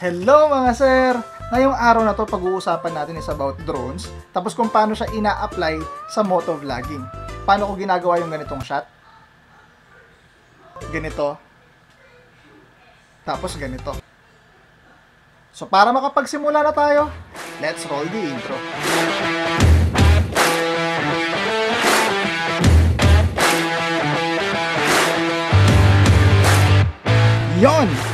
Hello mga sir! Ngayong araw na to pag-uusapan natin is about drones, tapos kung paano siya ina-apply sa motovlogging. Paano ko ginagawa yung ganitong shot? Ganito. Tapos ganito. So para makapagsimula na tayo, let's roll the intro. Yon!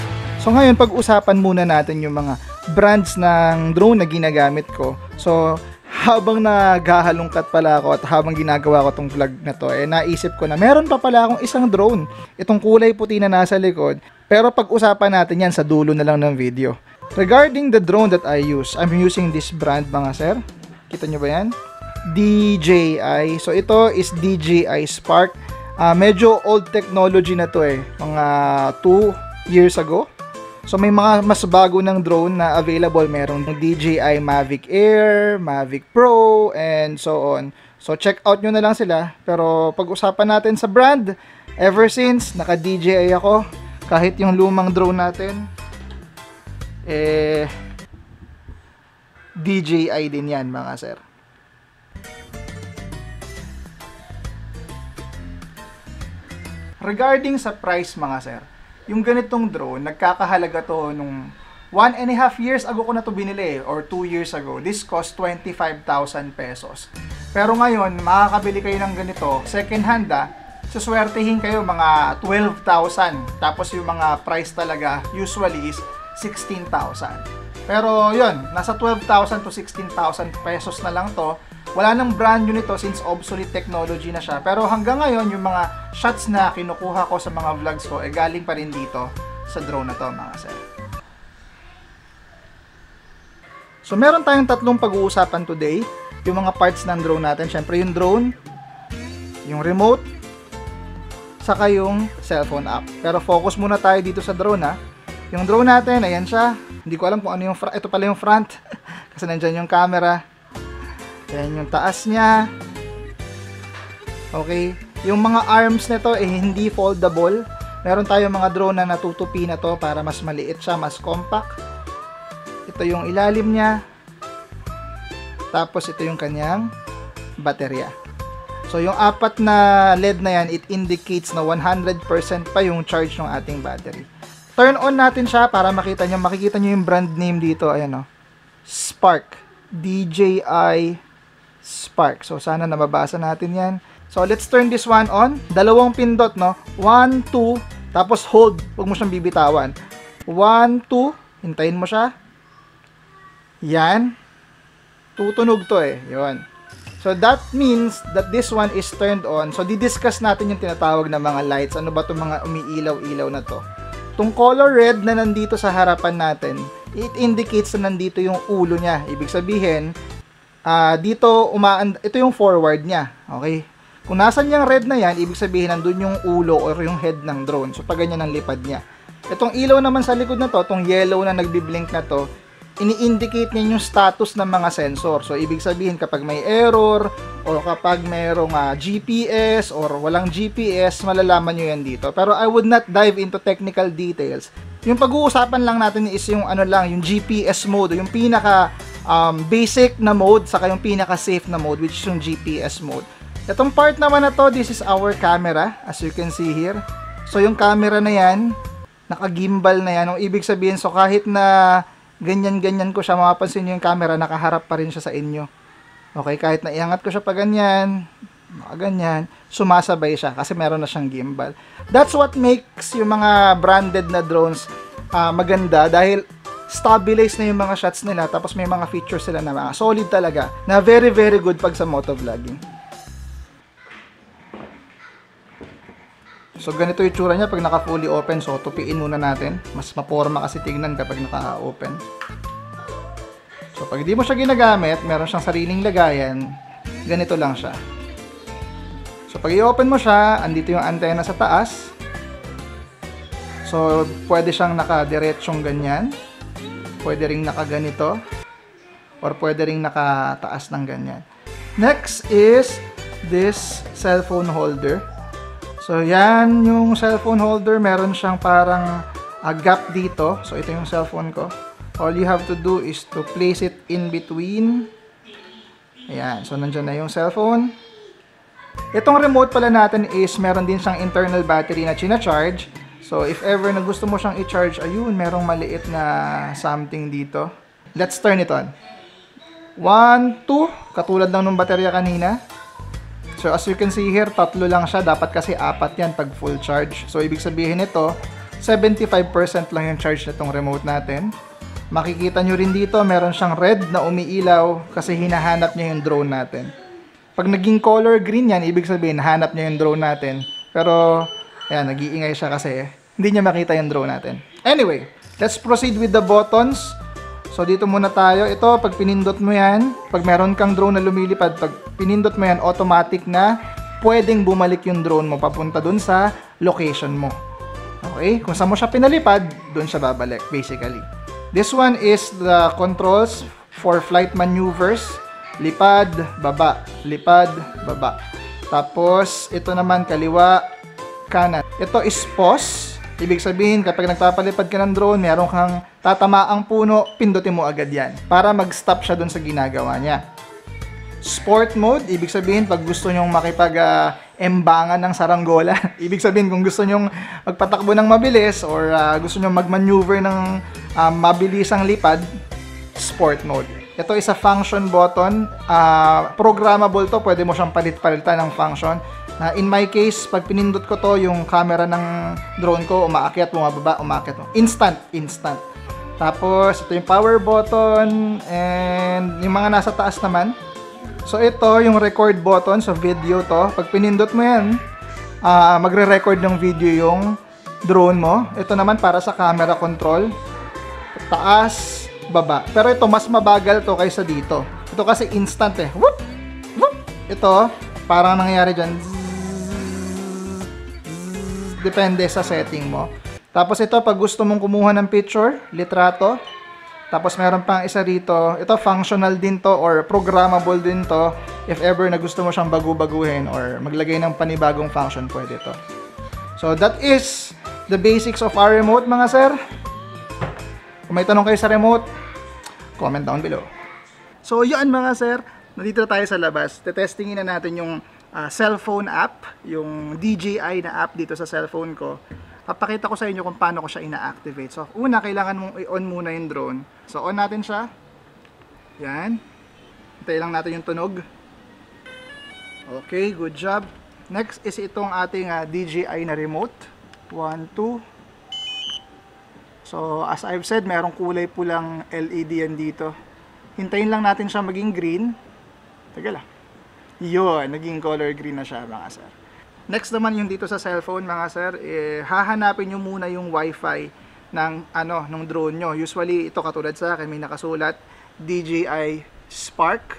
So ngayon, pag-usapan muna natin yung mga brands ng drone na ginagamit ko. So, habang naghahalongkat pala ako at habang ginagawa ko tong vlog na to, eh naisip ko na meron pa pala akong isang drone. Itong kulay puti na nasa likod. Pero pag-usapan natin yan sa dulo na lang ng video. Regarding the drone that I use, I'm using this brand mga sir. Kita nyo ba yan? DJI. So ito is DJI Spark. Ah, medyo old technology na to eh. Mga 2 years ago. So may mga mas bago ng drone na available. Meron DJI Mavic Air, Mavic Pro, and so on. So check out nyo na lang sila. Pero pag-usapan natin sa brand, ever since naka DJI ako, kahit yung lumang drone natin, eh, DJI din yan mga sir. Regarding sa price mga sir, yung ganitong drone, nagkakahalaga to nung one and a half years ago ko na to binili or two years ago. This cost 25,000 pesos. Pero ngayon, makakabili kayo ng ganito, second hand ah, suswertehin kayo mga 12,000. Tapos yung mga price talaga usually is 16,000. Pero yon nasa 12,000 to 16,000 pesos na lang to. Wala nang brand new nito since obsolete technology na siya. Pero hanggang ngayon, yung mga shots na kinukuha ko sa mga vlogs ko, eh galing pa rin dito sa drone na to mga sir. So meron tayong tatlong pag-uusapan today. Yung mga parts ng drone natin. Siyempre yung drone, yung remote, saka yung cellphone app. Pero focus muna tayo dito sa drone ha. Yung drone natin, ayan siya. Hindi ko alam kung ano yung front. Ito pala yung front. Kasi nandyan yung camera. Ayan yung taas niya. Okay. Yung mga arms nito eh hindi foldable. Meron tayong mga drone na natutupi na to para mas maliit siya, mas compact. Ito yung ilalim niya. Tapos ito yung kanyang baterya. So yung apat na LED na yan, it indicates na 100% pa yung charge ng ating battery. Turn on natin siya para makita nyo, makikita nyo yung brand name dito, ayan o. Spark. DJI Spark. So sana nababasa natin yan. So let's turn this one on. Dalawang pindot, no? 1, 2, tapos hold. Huwag mo siyang bibitawan. 1, 2, hintayin mo siya. Yan. Tutunog to eh. Yun. So that means that this one is turned on. So didiscuss natin yung tinatawag na mga lights. Ano ba itong mga umiilaw-ilaw na to? Itong color red na nandito sa harapan natin, it indicates na nandito yung ulo niya. Ibig sabihin, uh, dito umaan ito yung forward niya. Okay? Kung nasan yung red na yan, ibig sabihin nandun yung ulo or yung head ng drone. So pag ganyan ang lipad niya. Itong ilaw naman sa likod na to, itong yellow na nagbi-blink na to, ini-indicate niya yung status ng mga sensor. So, ibig sabihin kapag may error o kapag mayroong uh, GPS or walang GPS, malalaman nyo yan dito. Pero I would not dive into technical details. Yung pag-uusapan lang natin is yung ano lang, yung GPS mode, yung pinaka um, basic na mode, saka yung pinaka safe na mode, which is yung GPS mode. Itong part naman na to, this is our camera, as you can see here. So, yung camera na yan, naka-gimbal na yan. Ang ibig sabihin, so kahit na ganyan-ganyan ko siya, mapapansin nyo yung camera, nakaharap pa rin siya sa inyo. Okay, kahit na iangat ko siya pa ganyan, ganyan, sumasabay siya kasi meron na siyang gimbal. That's what makes yung mga branded na drones uh, maganda dahil stabilize na yung mga shots nila tapos may mga features sila na mga solid talaga na very very good pag sa motovlogging. So ganito yung tsura niya pag naka fully open. So tupiin muna natin. Mas maporma kasi tignan kapag naka open. So pag hindi mo siya ginagamit, meron siyang sariling lagayan. Ganito lang siya. So pag i-open mo siya, andito yung antenna sa taas. So pwede siyang naka-diretsyong ganyan. Pwede ring naka-ganito. Or pwede ring nakataas ng ganyan. Next is this cellphone holder. So, yan yung cellphone holder. Meron siyang parang uh, gap dito. So, ito yung cellphone ko. all you have to do is to place it in between. Ayan, so nandyan na yung cellphone. Itong remote pala natin is meron din siyang internal battery na china-charge. So if ever na gusto mo siyang i-charge, ayun, merong maliit na something dito. Let's turn it on. 1, 2, katulad lang nung baterya kanina. So as you can see here, tatlo lang siya. Dapat kasi apat yan pag full charge. So ibig sabihin nito, 75% lang yung charge nitong remote natin. Makikita nyo rin dito, meron siyang red na umiilaw kasi hinahanap niya yung drone natin. Pag naging color green yan, ibig sabihin, hanap niya yung drone natin. Pero, ayan, nag-iingay siya kasi hindi niya makita yung drone natin. Anyway, let's proceed with the buttons. So, dito muna tayo. Ito, pag pinindot mo yan, pag meron kang drone na lumilipad, pag pinindot mo yan, automatic na pwedeng bumalik yung drone mo papunta dun sa location mo. Okay? Kung saan mo siya pinalipad, dun siya babalik, basically. This one is the controls for flight maneuvers. Lipad, baba. Lipad, baba. Tapos, ito naman kaliwa, kanan. Ito is pause. Ibig sabihin, kapag nagpapalipad ka ng drone, meron kang tatamaang puno, pindutin mo agad yan. Para mag-stop siya dun sa ginagawa niya. Sport mode, ibig sabihin, pag gusto nyong makipag uh, embangan ng saranggola. Ibig sabihin kung gusto nyong magpatakbo ng mabilis or uh, gusto nyong magmaneuver ng uh, mabilisang lipad, sport mode. Ito is a function button. Uh, programmable to. Pwede mo siyang palit-palitan ng function. Uh, in my case, pag pinindot ko to, yung camera ng drone ko, umaakyat, bumababa, umaakyat. Instant, instant. Tapos, ito yung power button and yung mga nasa taas naman, So ito yung record button so video to. Pag pinindot mo yan, uh, magre-record ng video yung drone mo. Ito naman para sa camera control. Taas, baba. Pero ito mas mabagal to kaysa dito. Ito kasi instant eh. Whoop! Whoop! Ito, parang nangyayari dyan. Depende sa setting mo. Tapos ito, pag gusto mong kumuha ng picture, litrato, tapos meron pang isa rito, ito functional din to or programmable din to if ever na gusto mo siyang bagu-baguhin or maglagay ng panibagong function, pwede to. So that is the basics of our remote mga sir. Kung may tanong kayo sa remote, comment down below. So yun mga sir, nandito na tayo sa labas. Tetestingin na natin yung uh, cellphone app, yung DJI na app dito sa cellphone ko papakita ko sa inyo kung paano ko siya ina-activate. So, una, kailangan mong i-on muna yung drone. So, on natin siya. Yan. Hintay lang natin yung tunog. Okay, good job. Next is itong ating uh, ah, DJI na remote. 1, 2. So, as I've said, merong kulay pulang LED yan dito. Hintayin lang natin siya maging green. Taga lang. Yun, naging color green na siya mga sir. Next naman yung dito sa cellphone mga sir, eh, hahanapin nyo muna yung wifi ng ano ng drone nyo. Usually ito katulad sa akin may nakasulat DJI Spark.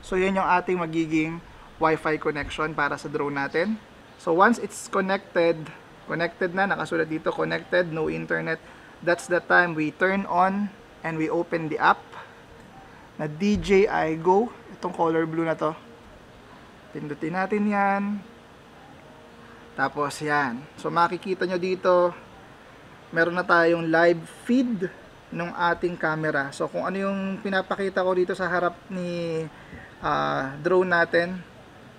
So yan yung ating magiging wifi connection para sa drone natin. So once it's connected, connected na, nakasulat dito connected, no internet, that's the time we turn on and we open the app na DJI Go. Itong color blue na to. Pindutin natin yan. Tapos yan. So makikita nyo dito, meron na tayong live feed ng ating camera. So kung ano yung pinapakita ko dito sa harap ni uh, drone natin,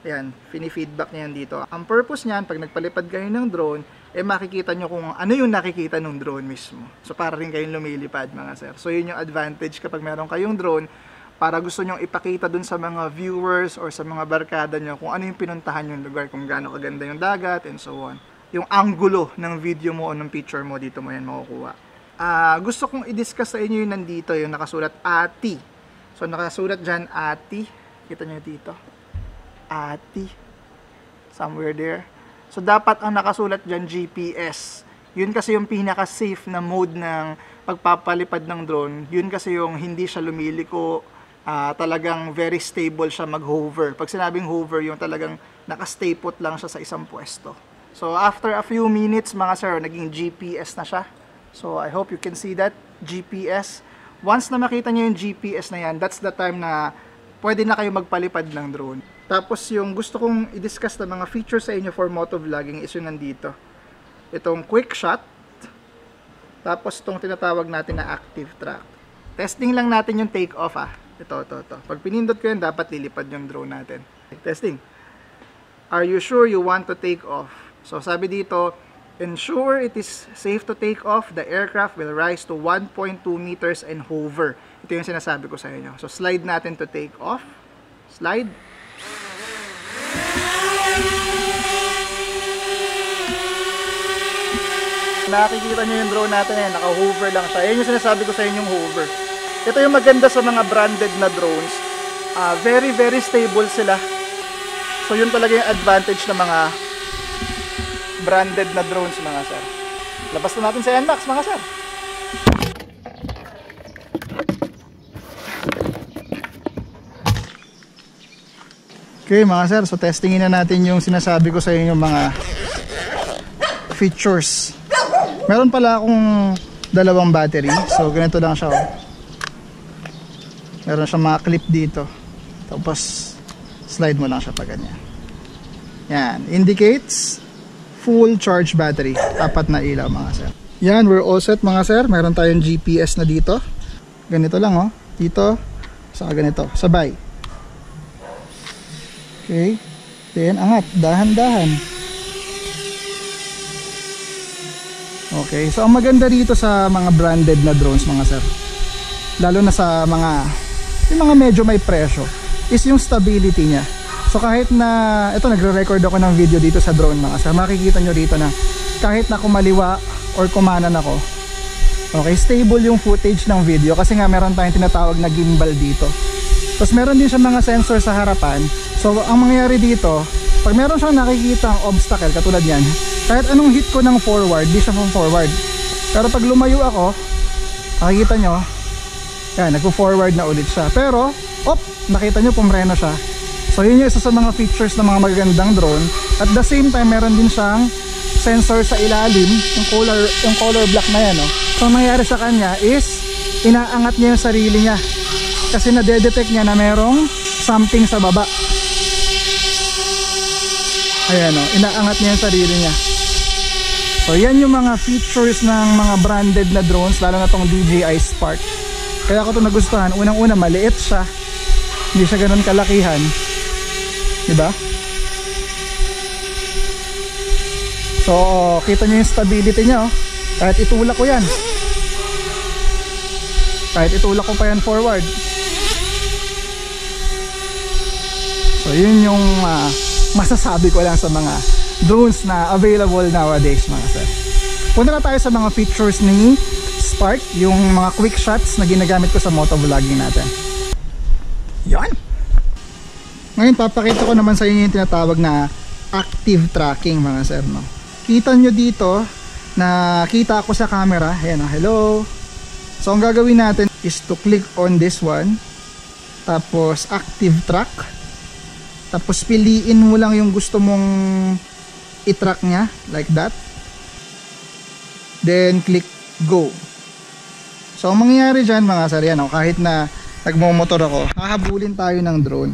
yan, fini-feedback niyan dito. Ang purpose niyan, pag nagpalipad kayo ng drone, eh makikita nyo kung ano yung nakikita ng drone mismo. So para rin kayong lumilipad mga sir. So yun yung advantage kapag meron kayong drone, para gusto nyong ipakita dun sa mga viewers or sa mga barkada nyo kung ano yung pinuntahan yung lugar, kung gaano kaganda yung dagat and so on. Yung angulo ng video mo o ng picture mo dito mo yan makukuha. Uh, gusto kong i-discuss sa inyo yung nandito, yung nakasulat ATI. So nakasulat dyan ATI. Kita nyo dito. ATI. Somewhere there. So dapat ang nakasulat dyan GPS. Yun kasi yung pinaka-safe na mode ng pagpapalipad ng drone. Yun kasi yung hindi siya lumiliko, uh, talagang very stable siya mag-hover. Pag sinabing hover, yung talagang nakastay put lang siya sa isang pwesto. So after a few minutes mga sir, naging GPS na siya. So I hope you can see that, GPS. Once na makita niyo yung GPS na yan, that's the time na pwede na kayo magpalipad ng drone. Tapos yung gusto kong i-discuss na mga features sa inyo for motovlogging is yung nandito. Itong quick shot, tapos itong tinatawag natin na active track. Testing lang natin yung take off ah. Ito, ito, ito. Pag pinindot ko yan, dapat lilipad yung drone natin. Testing. Are you sure you want to take off? So sabi dito, ensure it is safe to take off. The aircraft will rise to 1.2 meters and hover. Ito yung sinasabi ko sa inyo. So slide natin to take off. Slide. Nakikita nyo yung drone natin eh, naka-hover lang siya. Yan yung sinasabi ko sa inyo yung hover. Ito yung maganda sa mga branded na drones. Uh, very, very stable sila. So yun talaga yung advantage ng mga branded na drones mga sir. Labas na natin sa NMAX mga sir. Okay mga sir, so testingin na natin yung sinasabi ko sa inyo mga features. Meron pala akong dalawang battery. So ganito lang siya. Oh. Meron siyang mga clip dito. Tapos slide mo lang siya pa ganyan. Yan, indicates full charge battery. Apat na ilaw mga sir. Yan, we're all set mga sir. Meron tayong GPS na dito. Ganito lang oh. Dito, saka ganito. Sabay. Okay. Then, angat. Dahan-dahan. Okay. So, ang maganda dito sa mga branded na drones, mga sir, lalo na sa mga, yung mga medyo may presyo, is yung stability niya. So, kahit na, ito, nagre-record ako ng video dito sa drone, mga sir. Makikita nyo dito na, kahit na kumaliwa or kumanan ako, okay, stable yung footage ng video kasi nga meron tayong tinatawag na gimbal dito. Tapos meron din siya mga sensor sa harapan. So ang mangyayari dito, pag meron siyang nakikita ang obstacle katulad yan, kahit anong hit ko ng forward, di siya forward. Pero pag lumayo ako, makikita nyo, yan, nagpo-forward na ulit siya. Pero, op, nakita nyo pumreno siya. So yun yung isa sa mga features ng mga magagandang drone. At the same time, meron din siyang sensor sa ilalim, yung color, yung color black na yan. No? So ang nangyayari sa kanya is, inaangat niya yung sarili niya kasi nade-detect niya na merong something sa baba ayan o, inaangat niya yung sarili niya. So yan yung mga features ng mga branded na drones lalo na tong DJI Spark. Kaya ko ito nagustuhan unang una maliit siya. Hindi siya ganun kalakihan. Diba? So kita nyo yung stability niya oh. kahit itulak ko yan. Kahit itulak ko pa yan forward. So yun yung uh, masasabi ko lang sa mga drones na available nowadays mga sir. Punta na tayo sa mga features ni Spark, yung mga quick shots na ginagamit ko sa motovlogging natin. Yan! Ngayon papakita ko naman sa inyo yung tinatawag na active tracking mga sir. No? Kita nyo dito na kita ako sa camera. Ayan o, hello! So ang gagawin natin is to click on this one. Tapos active track tapos piliin mo lang yung gusto mong i-track niya like that. Then click go. So ang mangyayari dyan mga sir yan, oh, kahit na nagmomotor ako, hahabulin tayo ng drone.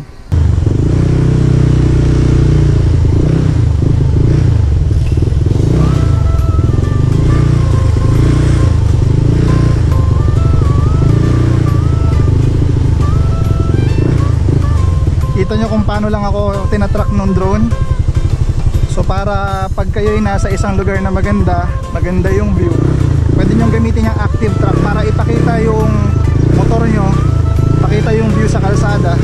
Kita nyo kung paano lang ako tinatrack ng drone? So para pag kayo ay nasa isang lugar na maganda maganda yung view pwede nyo gamitin yung active track para ipakita yung motor nyo pakita yung view sa kalsada.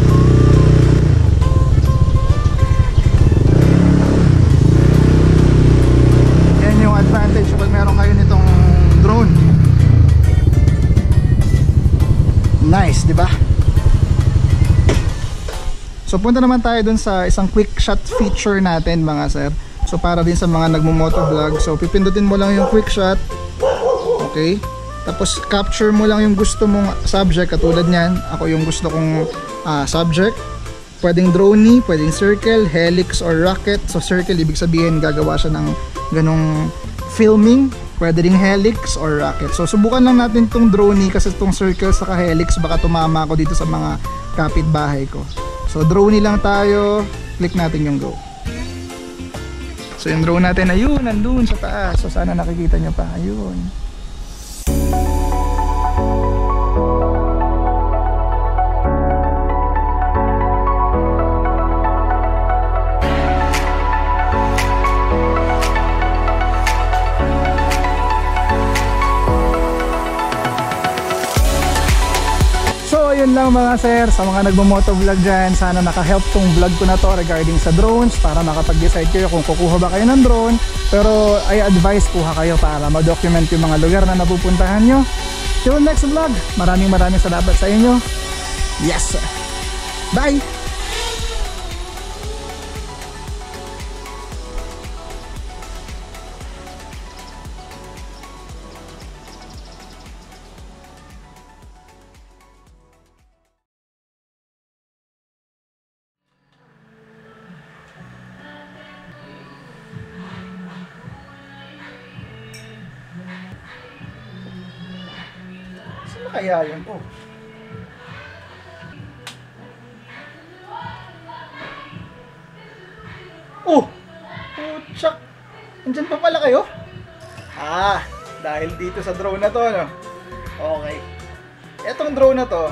Yan yung advantage pag meron kayo nitong drone. Nice di ba So punta naman tayo dun sa isang quick shot feature natin mga sir. So para din sa mga nagmo-moto vlog. So pipindutin mo lang yung quick shot. Okay? Tapos capture mo lang yung gusto mong subject katulad niyan. Ako yung gusto kong uh, subject. Pwedeng drone, pwedeng circle, helix or rocket. So circle ibig sabihin gagawa siya ng ganong filming. Pwede ring helix or rocket. So subukan lang natin tong drone kasi tong circle sa helix baka tumama ako dito sa mga kapitbahay ko. So drone lang tayo. Click natin yung go. So yung drone natin ayun, nandun sa taas. So sana nakikita nyo pa. Ayun. Mga sir, sa mga nagmo-motovlog dyan, sana naka-help tong vlog ko na to regarding sa drones para makapag-decide kayo kung kukuha ba kayo ng drone. Pero I advise kuha kayo para ma-document yung mga lugar na napupuntahan nyo. Till next vlog, maraming maraming salamat sa inyo. Yes! Bye! Kaya yun? Oh. Oh! Putsak! Andyan pa pala kayo? Ah, dahil dito sa drone na to, no? Okay. Etong drone na to,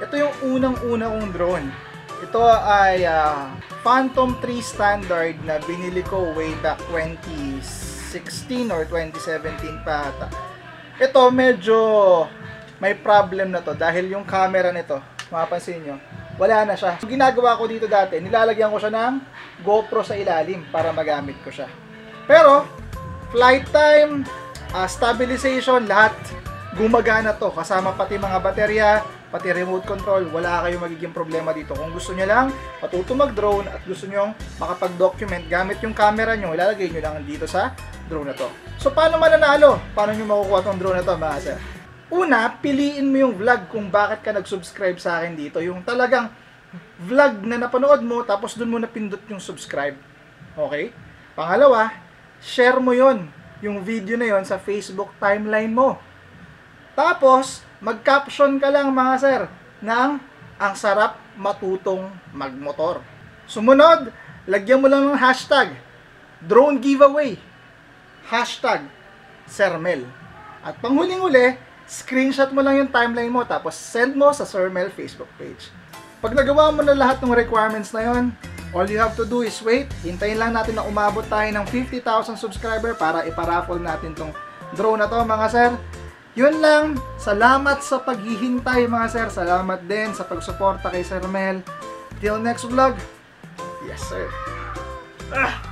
ito yung unang-una kong drone. Ito ay ah, Phantom 3 standard na binili ko way back 2016 or 2017 pa ata. Ito medyo may problem na to dahil yung camera nito, mapapansin nyo, wala na siya. Yung ginagawa ko dito dati, nilalagyan ko siya ng GoPro sa ilalim para magamit ko siya. Pero, flight time, ah, stabilization, lahat gumagana to. Kasama pati mga baterya, pati remote control, wala kayong magiging problema dito. Kung gusto nyo lang matuto mag-drone at gusto nyo makapag-document gamit yung camera nyo, ilalagay nyo lang dito sa drone na to. So, paano mananalo? Paano nyo makukuha tong drone na to, mga sir? Una, piliin mo yung vlog kung bakit ka nag-subscribe sa akin dito. Yung talagang vlog na napanood mo, tapos dun mo napindot yung subscribe. Okay? Pangalawa, share mo yon yung video na yon sa Facebook timeline mo. Tapos, mag-caption ka lang mga sir ng ang sarap matutong magmotor. Sumunod, lagyan mo lang ng hashtag drone giveaway. Hashtag Sermel. At panghuling-uli, screenshot mo lang yung timeline mo tapos send mo sa Sermel Facebook page. Pag nagawa mo na lahat ng requirements na yon, all you have to do is wait. Hintayin lang natin na umabot tayo ng 50,000 subscriber para iparaffle natin tong drone na to mga sir. Yun lang. Salamat sa paghihintay mga sir. Salamat din sa pagsuporta kay Sir Mel. Till next vlog. Yes sir. Ah!